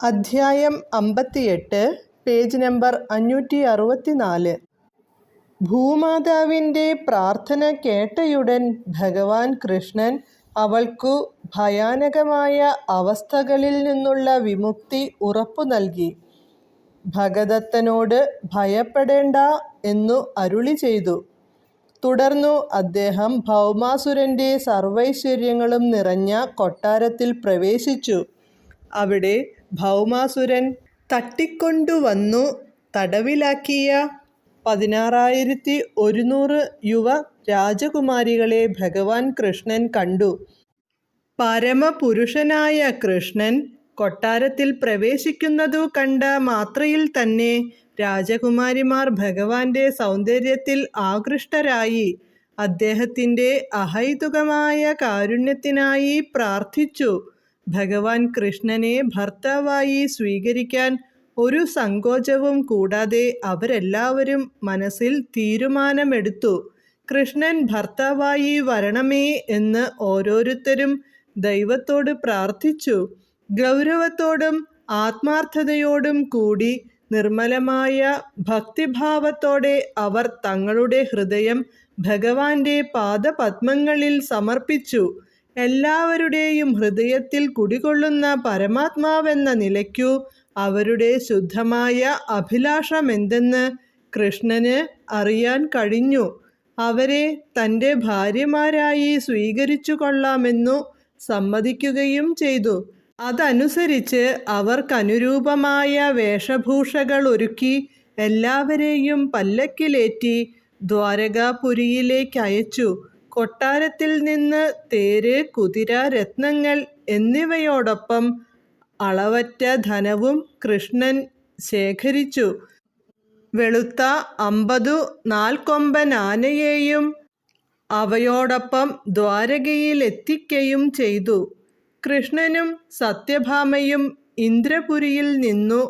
അധ്യായം അമ്പത്തിയെട്ട് page number അഞ്ഞൂറ്റി അറുപത്തിനാല് ഭൂമാതാവിന്റെ പ്രാർത്ഥന കേട്ടയുടൻ ഭഗവാൻ കൃഷ്ണൻ അവൾക്കു ഭയാനകമായ അവസ്ഥകളിൽ നിന്നുള്ള വിമുക്തി ഉറപ്പു നൽകി. ഭഗദത്തനോട് ഭയപ്പെടേണ്ട എന്നു അരുളി ചെയ്തു. തുടർന്നു അദ്ദേഹം ഭൗമാസുരന്റെ സർവൈശ്വര്യങ്ങളും നിറഞ്ഞ കൊട്ടാരത്തിൽ പ്രവേശിച്ചു. അവിടെ ഭൗമാസുരൻ തട്ടിക്കൊണ്ടുവന്നു തടവിലാക്കിയ പതിനാറായിരത്തി ഒരുന്നൂറ് യുവ രാജകുമാരികളെ ഭഗവാൻ കൃഷ്ണൻ കണ്ടു. പരമപുരുഷനായ കൃഷ്ണൻ കൊട്ടാരത്തിൽ പ്രവേശിക്കുന്നതു കണ്ട മാത്രയിൽ തന്നെ രാജകുമാരിമാർ ഭഗവാന്റെ സൗന്ദര്യത്തിൽ ആകൃഷ്ടരായി. അദ്ദേഹത്തിന്റെ അഹൈതുകമായ കാരുണ്യത്തിനായി പ്രാർത്ഥിച്ചു. ഭഗവാൻ കൃഷ്ണനെ ഭർത്താവായി സ്വീകരിക്കാൻ ഒരു സങ്കോചവും കൂടാതെ അവരെല്ലാവരും മനസ്സിൽ തീരുമാനമെടുത്തു. കൃഷ്ണൻ ഭർത്താവായി വരണമേ എന്ന് ഓരോരുത്തരും ദൈവത്തോട് പ്രാർത്ഥിച്ചു. ഗൗരവത്തോടും ആത്മാർത്ഥതയോടും കൂടി നിർമ്മലമായ ഭക്തിഭാവത്തോടെ അവർ തങ്ങളുടെ ഹൃദയം ഭഗവാന്റെ പാദപത്മങ്ങളിൽ സമർപ്പിച്ചു. എല്ലാവരുടെയും ഹൃദയത്തിൽ കുടികൊള്ളുന്ന പരമാത്മാവെന്ന നിലയ്ക്കു അവരുടെ ശുദ്ധമായ അഭിലാഷമെന്തെന്ന് കൃഷ്ണന് അറിയാൻ കഴിഞ്ഞു. അവരെ തന്റെ ഭാര്യമാരായി സ്വീകരിച്ചു കൊള്ളാമെന്നു സമ്മതിക്കുകയും ചെയ്തു. അതനുസരിച്ച് അവർക്കനുരൂപമായ വേഷഭൂഷകൾ ഒരുക്കി എല്ലാവരെയും പല്ലക്കിലേറ്റി ദ്വാരകാപുരിയിലേക്കയച്ചു. കൊട്ടാരത്തിൽ നിന്ന് തേര് കുതിര രത്നങ്ങൾ എന്നിവയോടൊപ്പം അളവറ്റ ധനവും കൃഷ്ണൻ ശേഖരിച്ചു. വെളുത്ത അമ്പതു നാൽക്കൊമ്പൻ ആനയെയും അവയോടൊപ്പം ദ്വാരകയിലെത്തിക്കുകയും ചെയ്തു. കൃഷ്ണനും സത്യഭാമയും ഇന്ദ്രപുരിയിൽ നിന്നു.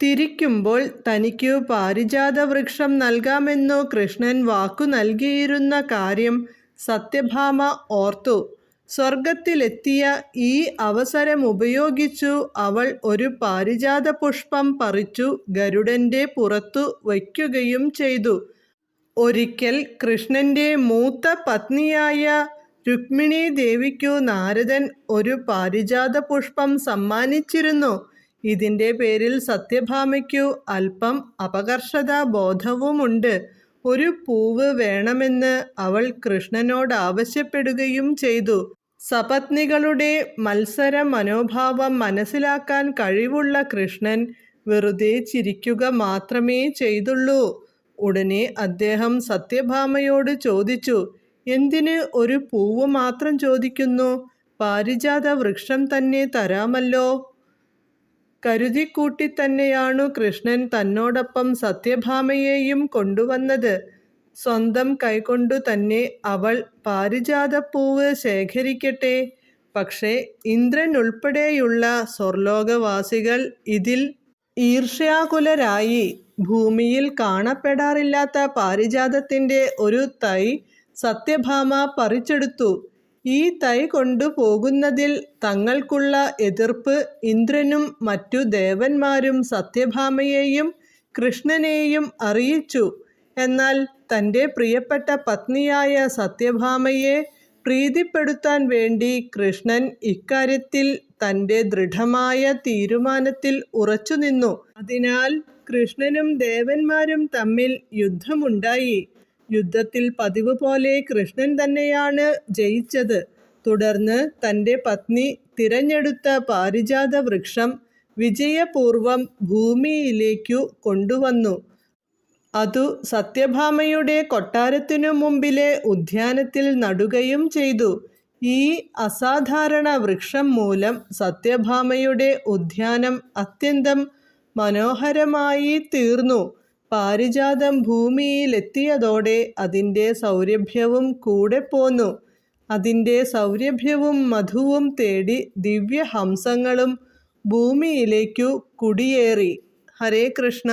തിരിക്കുമ്പോൾ തനിക്കു പാരിജാത വൃക്ഷം നൽകാമെന്നു കൃഷ്ണൻ വാക്കു നൽകിയിരുന്ന കാര്യം സത്യഭാമ ഓർത്തു. സ്വർഗത്തിലെത്തിയ ഈ അവസരം ഉപയോഗിച്ചു അവൾ ഒരു പാരിജാത പുഷ്പം പറിച്ചു ഗരുഡന്റെ പുറത്തു വയ്ക്കുകയും ചെയ്തു. ഒരിക്കൽ കൃഷ്ണന്റെ മൂത്ത പത്നിയായ രുക്മിണി ദേവിക്കു നാരദൻ ഒരു പാരിജാത പുഷ്പം സമ്മാനിച്ചിരുന്നു. ഇതിന്റെ പേരിൽ സത്യഭാമയ്ക്കു അല്പം അപകർഷതാ ബോധവുമുണ്ട് ഒരു പൂവ് വേണമെന്ന് അവൾ കൃഷ്ണനോട് ആവശ്യപ്പെടുകയും ചെയ്തു. സപത്നികളുടെ മത്സര മനോഭാവം മനസ്സിലാക്കാൻ കഴിവുള്ള കൃഷ്ണൻ വെറുതെ ചിരിക്കുക മാത്രമേ ചെയ്തുള്ളൂ. ഉടനെ അദ്ദേഹം സത്യഭാമയോട് ചോദിച്ചു എന്തിന് ഒരു പൂവ് മാത്രം ചോദിക്കുന്നു? പാരിജാത വൃക്ഷം തന്നെ തരാമല്ലോ. കരുതിക്കൂട്ടി തന്നെയാണു കൃഷ്ണൻ തന്നോടൊപ്പം സത്യഭാമയെയും കൊണ്ടുവന്നത്. സ്വന്തം കൈകൊണ്ടു തന്നെ അവൾ പാരിജാതപ്പൂവ് ശേഖരിക്കട്ടെ. പക്ഷേ ഇന്ദ്രൻ ഉൾപ്പെടെയുള്ള സ്വർലോകവാസികൾ ഇതിൽ ഈർഷ്യാകുലരായി ഭൂമിയിൽ കാണപ്പെടാറില്ലാത്ത പാരിജാതത്തിന്റെ ഒരു തൈ സത്യഭാമ പറിച്ചെടുത്തു. ഈ തൈ കൊണ്ടുപോകുന്നതിൽ തങ്ങൾക്കുള്ള എതിർപ്പ് ഇന്ദ്രനും മറ്റു ദേവന്മാരും സത്യഭാമയെയും കൃഷ്ണനെയും അറിയിച്ചു. എന്നാൽ തന്റെ പ്രിയപ്പെട്ട പത്നിയായ സത്യഭാമയെ പ്രീതിപ്പെടുത്താൻ വേണ്ടി കൃഷ്ണൻ ഇക്കാര്യത്തിൽ തന്റെ ദൃഢമായ തീരുമാനത്തിൽ ഉറച്ചുനിന്നു. അതിനാൽ കൃഷ്ണനും ദേവന്മാരും തമ്മിൽ യുദ്ധമുണ്ടായി. യുദ്ധത്തിൽ പതിവ് പോലെ കൃഷ്ണൻ തന്നെയാണ് ജയിച്ചത്. തുടർന്ന് തന്റെ പത്നി തിരഞ്ഞെടുത്ത പാരിജാത വൃക്ഷം വിജയപൂർവം ഭൂമിയിലേക്കു കൊണ്ടുവന്നു. അതു സത്യഭാമയുടെ കൊട്ടാരത്തിനു മുമ്പിലെ ഉദ്യാനത്തിൽ നടുകയും ചെയ്തു. ഈ അസാധാരണ വൃക്ഷം മൂലം സത്യഭാമയുടെ ഉദ്യാനം അത്യന്തം മനോഹരമായി തീർന്നു. പാരിജാതം ഭൂമിയിലെത്തിയതോടെ അതിന്റെ സൗരഭ്യവും കൂടെ പോന്നു. അതിന്റെ സൗരഭ്യവും മധുവും തേടി ദിവ്യഹംസങ്ങളും ഭൂമിയിലേക്കു കുടിയേറി. ഹരേ കൃഷ്ണ.